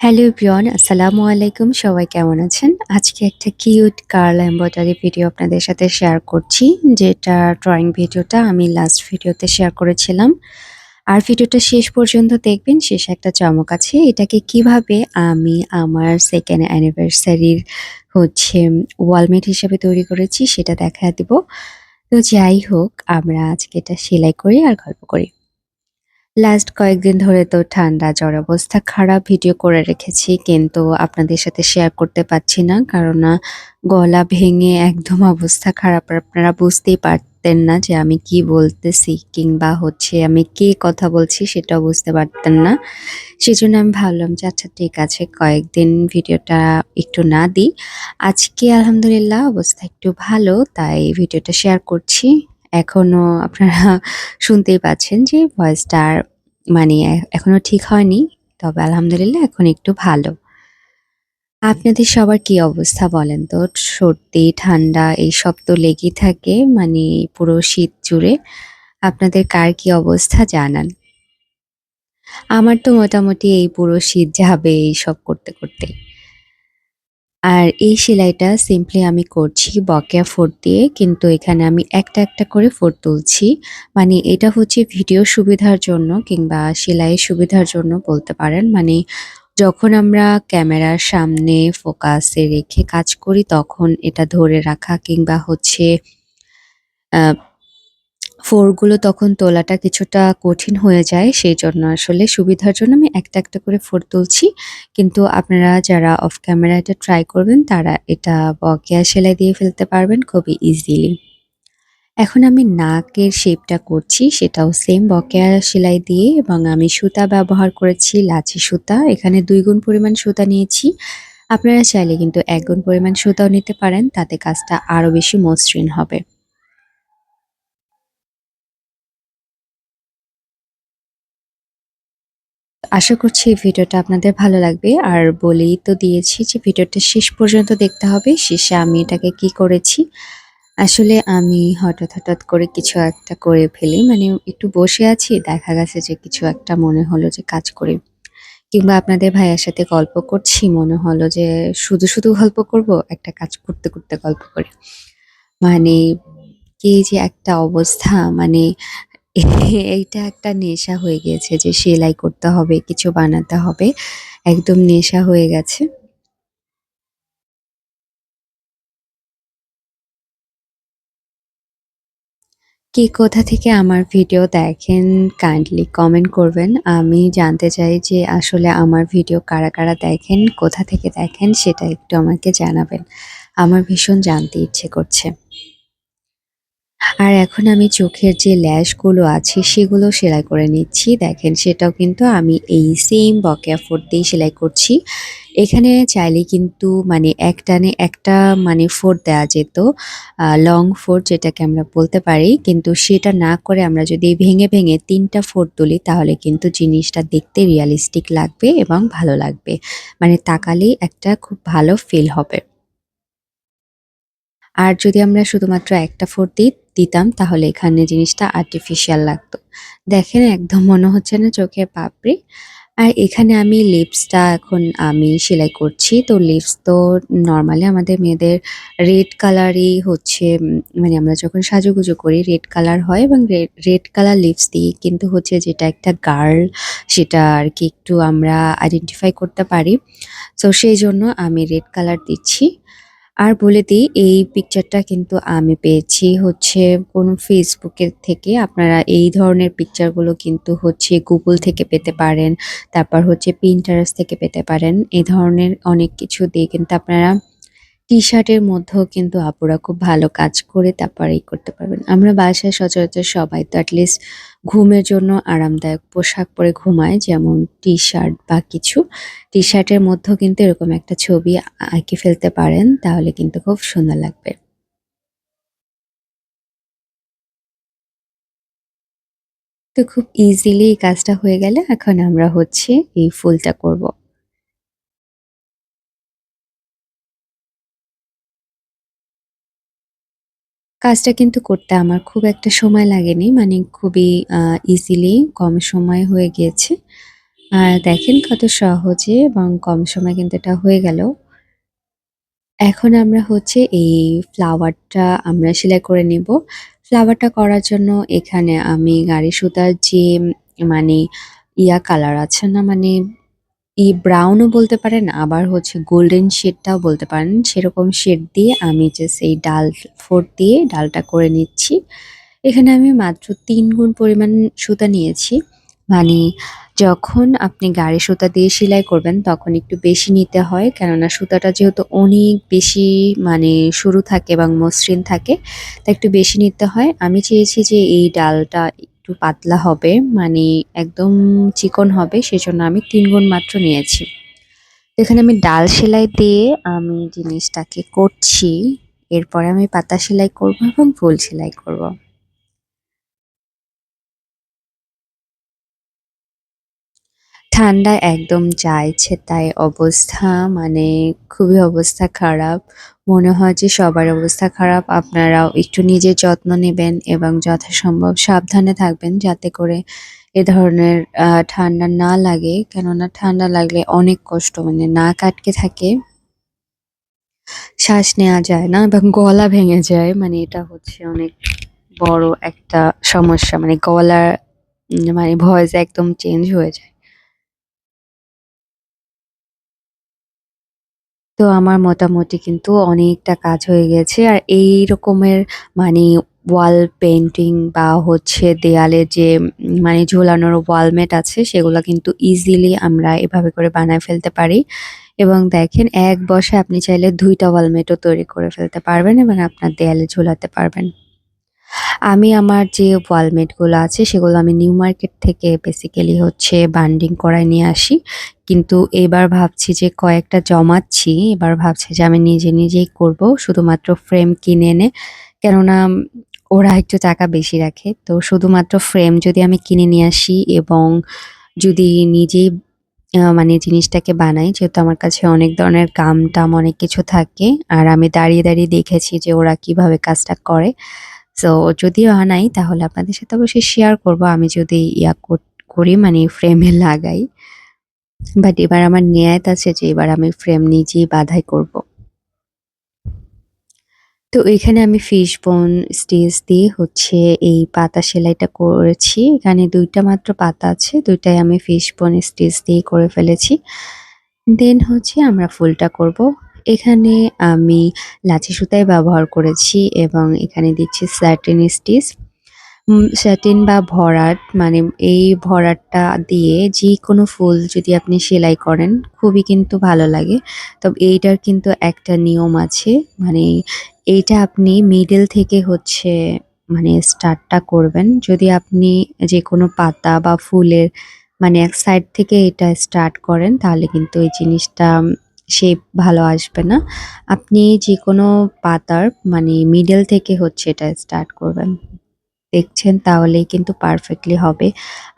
Hello everyone, আসসালামু আলাইকুম। সবাই কেমন আছেন? আজকে একটা কিউট কার্ল এমব্রয়ডারি ভিডিও আপনাদের সাথে শেয়ার করছি। যেটা ড্রয়িং ভিডিওটা আমি লাস্ট ভিডিওতে শেয়ার করেছিলাম। আর ভিডিওটা শেষ পর্যন্ত দেখবেন, শেষ একটা চমক আছে। এটাকে কীভাবে আমি আমার সেকেন্ড অ্যানিভার্সারির হচ্ছে ওয়ালমেট হিসেবে তৈরি করেছি সেটা দেখা দিব। তো যাই হোক, আমরা আজকে এটা সেলাই করি আর গল্প করি। লাস্ট কয়েকদিন ধরে তো ঠান্ডা, জ্বর অবস্থা খারাপ ভিডিও করে রেখেছি, কিন্তু আপনাদের সাথে শেয়ার করতে পারছি না, কারণ গলা ভেঙে একদম অবস্থা খারাপ আপনারা বুঝতেই পারতেন না যে আমি কি বলতেছি কিংবা হচ্ছে আমি কি কথা বলছি সেটাও বুঝতে পারতেন না। সেজন্য আমি ভাবলাম যে আচ্ছা ঠিক আছে, কয়েকদিন ভিডিওটা একটু না দিই। আজকে আলহামদুলিল্লাহ অবস্থা একটু ভালো, তাই ভিডিওটা শেয়ার করছি। এখনও আপনারা শুনতেই পাচ্ছেন যে ভয়েসটা আর মানে এ এখনও ঠিক হয়নি। তবে আলহামদুলিল্লাহ এখন একটু ভালো। আপনাদের সবার কি অবস্থা বলেন তো? সর্দি, ঠান্ডা এইসব তো লেগেই থাকে মানে পুরো শীত জুড়ে। আপনাদের কার কি অবস্থা জানান। আমার তো মোটামুটি এই পুরো শীত যাবে এইসব করতে, করতে। আর এই সেলাইটা সিম্পলি আমি করছি বকেয়া ফোঁড় দিয়ে কিন্তু এখানে আমি একটা, একটা করে ফোঁড় তুলছি। মানে এটা হচ্ছে ভিডিও সুবিধার জন্য কিংবা সেলাইয়ের সুবিধার জন্য বলতে পারেন। মানে যখন আমরা ক্যামেরার সামনে ফোকাসে রেখে কাজ করি তখন এটা ধরে রাখা কিংবা হচ্ছে আ ফোঁড়গুলো তখন তোলাটা কিছুটা কঠিন হয়ে যায়। সেই জন্য আসলে সুবিধার জন্য আমি একটা, একটা করে ফোর তুলছি। কিন্তু আপনারা যারা অফ ক্যামেরা এটা ট্রাই করবেন তারা এটা বকেয়া সেলাই দিয়ে ফেলতে পারবেন খুবই ইজিলি। এখন আমি নাকের শেপটা করছি সেটাও সেম বকেয়া সেলাই দিয়ে এবং আমি সুতা ব্যবহার করেছি লাচি সুতা। এখানে দুই গুণ পরিমাণ সুতা নিয়েছি। আপনারা চাইলে কিন্তু এক গুণ পরিমাণ সুতাও নিতে পারেন তাতে কাজটা আরও বেশি মসৃণ হবে। আশা করছি এই ভিডিওটা আপনাদের ভালো লাগবে। আর বলেই তো দিয়েছি যে ভিডিওটা শেষ পর্যন্ত দেখতে হবে। শেষে আমি এটাকে কি করেছি। আসলে আমি হঠাৎ, হঠাৎ করে কিছু একটা করে ফেলি। মানে একটু বসে আছি দেখা গেছে যে কিছু একটা মনে হলো যে কাজ করি। কিংবা আপনাদের ভাইয়ার সাথে গল্প করছি মনে হলো যে শুধু, শুধু গল্প করব, একটা কাজ করতে, করতে গল্প করি। মানে কি যে একটা অবস্থা মানে এইটা একটা নেশা হয়ে গিয়েছে যে সেলাই করতে হবে, কিছু বানাতে হবে। একদম নেশা হয়ে গেছে। কে কোথা থেকে আমার ভিডিও দেখেন কাইন্ডলি কমেন্ট করবেন। আমি জানতে চাই যে আসলে আমার ভিডিও কারা, কারা দেখেন, কোথা থেকে দেখেন সেটা একটু আমাকে জানাবেন। আমার ভীষণ জানতে ইচ্ছে করছে। আর এখন আমি চোখের যে ল্যাশগুলো আছে সেগুলো সেলাই করে নিচ্ছি। দেখেন সেটাও কিন্তু আমি এই সেম বকেয়া ফোঁড় দিয়েই সেলাই করছি। এখানে চাইলে কিন্তু মানে এক টানে একটা মানে ফোঁড় দেয়া যেত। লং ফোঁড় যেটাকে আমরা বলতে পারি। কিন্তু সেটা না করে আমরা যদি ভেঙে, ভেঙে ৩ টা ফোঁড় তুলি তাহলে কিন্তু জিনিসটা দেখতে রিয়ালিস্টিক লাগবে এবং ভালো লাগবে। মানে তাকালেই একটা খুব ভালো ফিল হবে। আর যদি আমরা শুধুমাত্র একটা ফোঁড় দি দিতাম, তাহলে এখানে জিনিসটা আর্টিফিশিয়াল লাগতো। দেখেন, একদম মনে হচ্ছে না চোখে পাপড়ি। আর এখানে আমি লিপসটা এখন আমি সেলাই করছি। তো লিপস তো নর্মালি আমাদের মেয়েদের রেড কালারই হচ্ছে মানে আমরা যখন সাজুগুজু করি রেড কালার হয় এবং রেড কালার লিপস দিই কিন্তু হচ্ছে যেটা একটা গার্ল সেটা আর কি একটু আমরা আইডেন্টিফাই করতে পারি। সো সেইজন্য আমি রেড কালার দিচ্ছি। আর বলে দিই, এই পিকচারটা কিন্তু আমি পেয়েছি হচ্ছে কোনো ফেসবুকের থেকে। আপনারা এই ধরনের পিকচারগুলো কিন্তু হচ্ছে গুগল থেকে পেতে পারেন। তারপর হচ্ছে প্রিন্টারস থেকে পেতে পারেন। এই ধরনের অনেক কিছু দিয়ে কিন্তু আপনারা টি-শার্টের মধ্যেও কিন্তু আপুরা খুব ভালো কাজ করে তারপর ই করতে পারবেন। আমরা বাসায় সচরাচর সবাই তো এটলিস্ট ঘুমের জন্য আরামদায়ক পোশাক পরে ঘুমায় যেমন টি-শার্ট বা কিছু। টি-শার্টের মধ্যেও কিন্তু এরকম একটা ছবি আ এঁকে ফেলতে পারেন, তাহলে কিন্তু খুব সুন্দর লাগবে। তো খুব ইজিলি এই কাজটা হয়ে গেলে এখন আমরা হচ্ছে এই ফুলটা করব। কাজটা কিন্তু করতে আমার খুব একটা সময় লাগেনি। মানে খুবই ইজিলি কম সময়ে হয়ে গিয়েছে। আর দেখেন কত সহজে এবং কম সময়ে কিন্তু এটা হয়ে গেল। এখন আমরা হচ্ছে এই ফ্লাওয়ারটা আমরা সেলাই করে নিব। ফ্লাওয়ারটা করার জন্য এখানে আমি গাড়ি সুতার যে মানে ইয়া কালার আছে না মানে ই ব্রাউনও বলতে পারেন, আবার হচ্ছে গোল্ডেন শেডটাও বলতে পারেন। সেরকম শেড দিয়ে আমি জাস্ট এই ডাল ফোর দিয়ে ডালটা করে নিচ্ছি। এখানে আমি মাত্র তিন গুণ পরিমাণ সুতা নিয়েছি। মানে যখন আপনি গাড়ি সুতা দিয়ে সেলাই করবেন, তখন একটু বেশি নিতে হয়। কেননা সুতাটা যেহেতু অনেক বেশি মানে সরু থাকে এবং মসৃণ থাকে তা একটু বেশি নিতে হয়। আমি চেয়েছি যে এই ডালটা একটু পাতলা হবে মানে একদম চিকন হবে, সেজন্য আমি তিন গুণ মাত্র নিয়েছি। এখানে আমি ডাল সেলাই দিয়ে আমি জিনিসটাকে করছি, এরপরে আমি পাতা সেলাই করব এবং ফুল সেলাই করব। ঠান্ডা একদম যা ইচ্ছে তাই অবস্থা মানে খুবই অবস্থা খারাপ। মনে হয় যে সবার অবস্থা খারাপ, আপনারাও একটু নিজের যত্ন নেবেন এবং যথাসম্ভব সাবধানে থাকবেন যাতে করে এ ধরনের ঠান্ডা না লাগে। কেননা ঠান্ডা লাগলে অনেক কষ্ট মানে নাক আটকে থাকে। শ্বাস নেওয়া যায় না এবং গলা ভেঙে যায় মানে এটা হচ্ছে অনেক বড় একটা সমস্যা। মানে গলার মানে ভয়েস একদম চেঞ্জ হয়ে যায়। তো আমার মোটামুটি কিন্তু অনেকটা কাজ হয়ে গেছে। আর এই রকমের মানে ওয়াল পেন্টিং বা হচ্ছে দেয়ালে যে মানে ঝোলানোর ওয়ালমেট আছে, সেগুলো কিন্তু ইজিলি আমরা এভাবে করে বানায় ফেলতে পারি। এবং দেখেন, এক বসে আপনি চাইলে ২ টা ওয়ালমেটও তৈরি করে ফেলতে পারবেন এবং আপনার দেয়ালে ঝোলাতে পারবেন। আমি আমার যে ওয়ালমেটগুলো আছে সেগুলো আমি নিউ মার্কেট থেকে বেসিক্যালি হচ্ছে বান্ডিং করায় নিয়ে আসি। কিন্তু এবার ভাবছি যে কয়েকটা জমাচ্ছি। এবার ভাবছি যে আমি নিজে নিজেই করব শুধুমাত্র ফ্রেম কিনে এনে। কেননা ওরা একটু টাকা বেশি রাখে। তো শুধুমাত্র ফ্রেম যদি আমি কিনে নিয়ে আসি এবং যদি নিজেই মানে জিনিসটাকে বানাই যেহেতু আমার কাছে অনেক ধরনের গাম-টাম অনেক কিছু থাকে। আর আমি দাঁড়িয়ে, দাঁড়িয়ে দেখেছি যে ওরা কীভাবে কাজটা করে। সো যদি বানাই তাহলে আপনাদের সাথে অবশ্যই শেয়ার করব আমি যদি ইয়া কর মানে ফ্রেমে লাগাই। বাট এবার আমার নেয়াত আছে যে, এবার আমি ফ্রেম নিজেই বাধাই করব। তো এখানে আমি ফিশবোন স্টিচ দিয়ে হচ্ছে এই পাতা সেলাইটা করেছি। এখানে দুইটা মাত্র পাতা আছে। ২ টাই আমি ফিশবোন স্টিচ দিয়ে করে ফেলেছি। দেন হচ্ছে আমরা ফুলটা করব। এখানে আমি লাচি সুতাই ব্যবহার করেছি এবং এখানে দিচ্ছি স্যাটিন স্টিচ। স্যাটিন বা ভরাট মানে এই ভরাটটা দিয়ে যেকোনো ফুল যদি আপনি সেলাই করেন, খুবই কিন্তু ভালো লাগে। তবে এইটার কিন্তু একটা নিয়ম আছে মানে এইটা আপনি মিডল থেকে হচ্ছে মানে স্টার্ট টা করবেন। যদি আপনি যেকোনো পাতা বা ফুলের মানে এক সাইড থেকে এটা স্টার্ট করেন, তাহলে কিন্তু এই জিনিসটা শেপ ভালো আসবে না। আপনি যেকোনো পাতার মানে মিডল থেকে হচ্ছে এটা স্টার্ট করবেন। দেখছেন তাহলেই কিন্তু পারফেক্টলি হবে।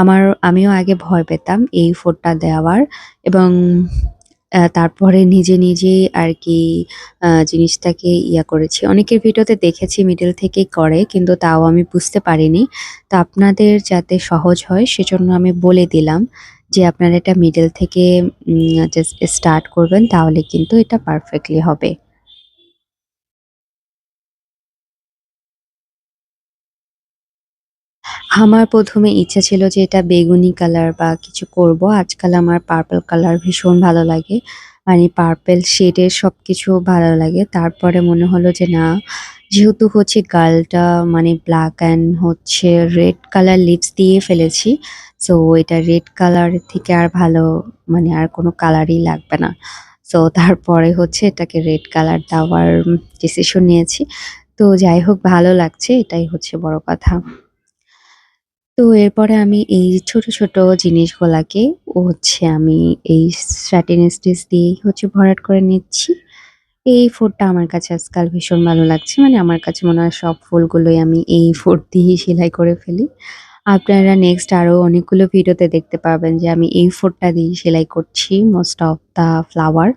আমার আমিও আগে ভয় পেতাম এই ফোঁটা দেওয়ার এবং তারপরে নিজে, নিজেই আর কি জিনিসটাকে ইয়া করেছি। অনেকের ভিডিওতে দেখেছি মিডল থেকেই করে কিন্তু তাও আমি বুঝতে পারিনি। তো আপনাদের যাতে সহজ হয় সেজন্য আমি বলে দিলাম যে আপনারা এটা মিডল থেকে জাস্ট স্টার্ট করবেন, তাহলে কিন্তু এটা পারফেক্টলি হবে। আমার প্রথমে ইচ্ছা ছিল যে এটা বেগুনি কালার বা কিছু করব। আজকাল আমার পার্পল কালার ভীষণ ভালো লাগে। মানে পার্পল শেডের সবকিছু ভালো লাগে। তারপরে মনে হলো যে না, যেহেতু হচ্ছে গালটা মানে ব্ল্যাক অ্যান্ড হচ্ছে রেড কালার লিপস দিয়ে ফেলেছি। সো এটা রেড কালার থেকে আর ভালো মানে আর কোনো কালারই লাগবে না। সো তারপরে হচ্ছে এটাকে রেড কালার দেওয়ার ডিসিশন নিয়েছি। তো যাই হোক ভালো লাগছে এটাই হচ্ছে বড় কথা। তো এরপরে আমি এই ছোট, ছোট জিনিসগুলাকে হচ্ছে আমি এই স্যাটিন স্টিচ দিয়েই হচ্ছে ভরাট করে নিচ্ছি। এই ফুলটা আমার কাছে আজকাল ভীষণ ভালো লাগছে। মানে আমার কাছে মনে হয় সব ফুলগুলোই আমি এই ফুল দিয়েই সেলাই করে ফেলি। আপনারা নেক্সট আরও অনেকগুলো ভিডিওতে দেখতে পাবেন যে আমি এই ফুলটা দিয়েই সেলাই করছি মোস্ট অফ দ্যা ফ্লাওয়ার।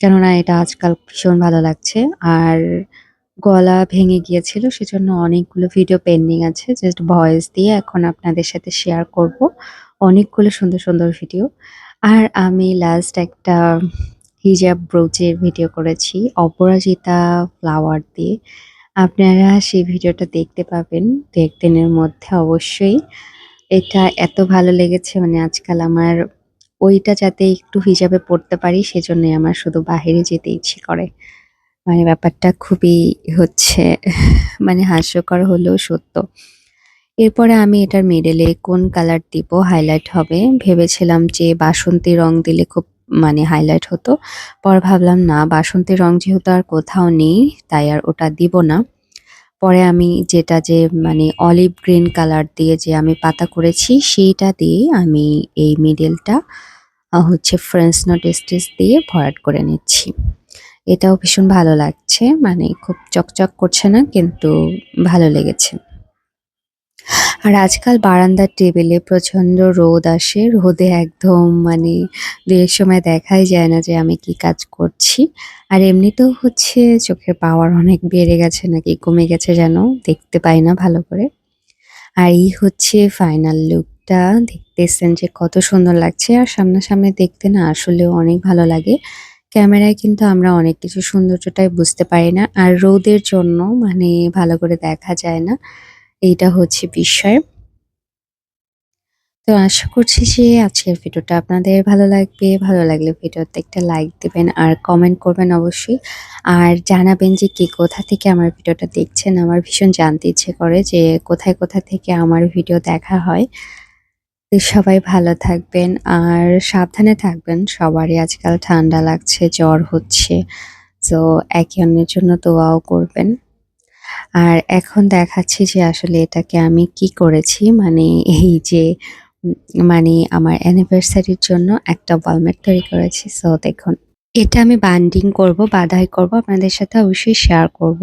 কেননা এটা আজকাল ভীষণ ভালো লাগছে। আর গলা ভেঙে গিয়েছিল সেজন্য অনেকগুলো ভিডিও পেন্ডিং আছে। জাস্ট ভয়েস দিয়ে এখন আপনাদের সাথে শেয়ার করব। অনেকগুলো সুন্দর, সুন্দর ভিডিও। আর আমি লাস্ট একটা হিজাব ব্রোচের ভিডিও করেছি অপরাজিতা ফ্লাওয়ার দিয়ে। আপনারা সেই ভিডিওটা দেখতে পাবেন ২-১ দিনের মধ্যে অবশ্যই। এটা এত ভালো লেগেছে মানে আজকাল আমার ওইটা যাতে একটু হিজাবে পড়তে পারি সেজন্যই আমার শুধু বাহিরে যেতে ইচ্ছে করে। মানে ব্যাপারটা খুবই হচ্ছে মানে হাস্যকর হলেও সত্য। এরপরে আমি এটার মিডলে কোন কালার দিব হাইলাইট হবে ভেবেছিলাম যে বাসন্তী রং দিলে খুব মানে হাইলাইট হতো। পরে ভাবলাম, না, বাসন্তী রং যেহেতু আর কোথাও নেই, তাই আর ওটা দিব না। পরে আমি যেটা যে মানে অলিভ গ্রিন কালার দিয়ে যে আমি পাতা করেছি, সেইটা দিয়ে আমি এই মিডেলটা হচ্ছে ফ্রেঞ্চ নট স্টিচ দিয়ে ভরাট করে নিচ্ছি। এটাও ভীষণ ভালো লাগছে মানে খুব চকচক করছে না, কিন্তু ভালো লেগেছে। আর আজকাল বারান্দার টেবিলে প্রচণ্ড রোদ আসে। রোদে একদম মানে ২-১ সময় দেখাই যায় না যে আমি কি কাজ করছি। আর এমনিতেও হচ্ছে চোখের পাওয়ার অনেক বেড়ে গেছে নাকি কমে গেছে যেন দেখতে পাই না ভালো করে। আর এই হচ্ছে ফাইনাল লুকটা দেখতেছেন যে কত সুন্দর লাগছে আর সামনাসামনি দেখতে না আসলেও অনেক ভালো লাগে। ক্যামেরায় কিন্তু আমরা অনেক কিছু সৌন্দর্যটাই বুঝতে পারি না। আর রোদের জন্য মানে ভালো করে দেখা যায় না। এইটা হচ্ছে বিষয়। তো আশা করছি যে আজকের ভিডিওটা আপনাদের ভালো লাগবে। ভালো লাগলে ভিডিওতে একটা লাইক দিবেন আর কমেন্ট করবেন অবশ্যই। আর জানাবেন যে কে কোথা থেকে আমার ভিডিওটা দেখছেন। আমার ভীষণ জানতে ইচ্ছে করে যে কোথায়, কোথা থেকে আমার ভিডিও দেখা হয়। তো সবাই ভালো থাকবেন আর সাবধানে থাকবেন। সবারই আজকাল ঠান্ডা লাগছে, জ্বর হচ্ছে। সো একে অন্যের জন্য দোয়াও করবেন। আর এখন দেখাচ্ছি যে আসলে এটাকে আমি কি করেছি মানে এই যে মানে আমার অ্যানিভার্সারির জন্য একটা ওয়ালমেট তৈরি করেছি। সো দেখুন। এটা আমি বান্ডিং করব, বাধাই করব আপনাদের সাথে অবশ্যই শেয়ার করব।